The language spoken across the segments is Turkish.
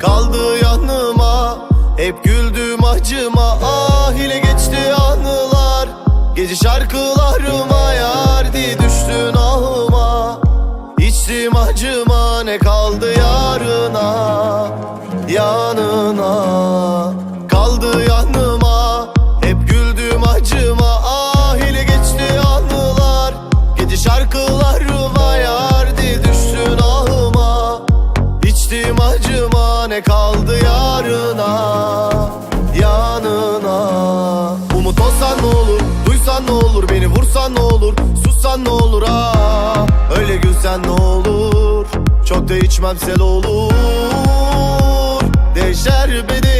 kaldı yanıma Hep güldüm acıma. Ah ile geçti anılar Gece şarkılarıma yardi düştün ahıma. İçtim acıma ne kaldı yarına Yanına. Kaldı yanıma Hep güldüm acıma. Ah ile geçti anılar Gece şarkılarıma ne kaldı yarına Yanına? Umut olsan ne olur Duysan ne olur Beni vursan ne olur Sussan ne olur ah Öyle gülsen ne olur Çok da içmem sel olur. Değişer bedeni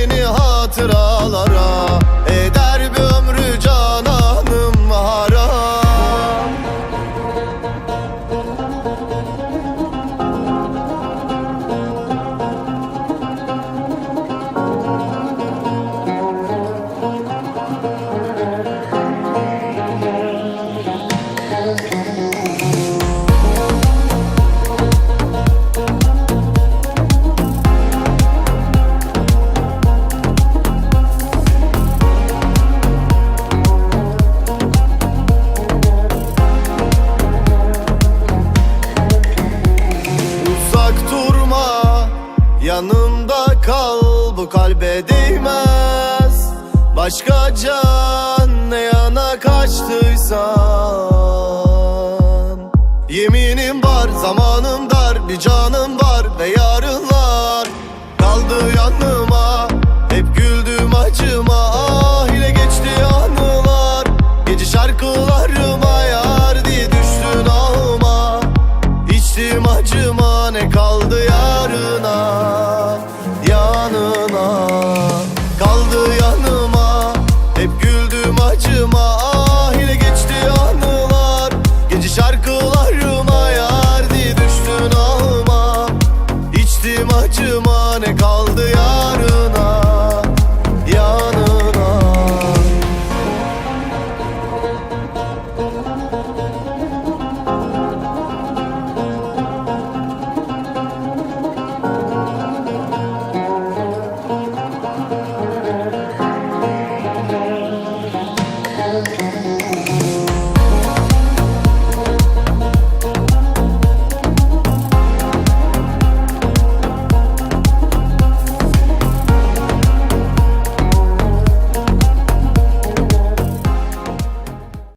Yanımda kal Bu kalbe değmez. Başka can Ne yana kaçtıysan. Yeminim var Zamanım dar Bir canım var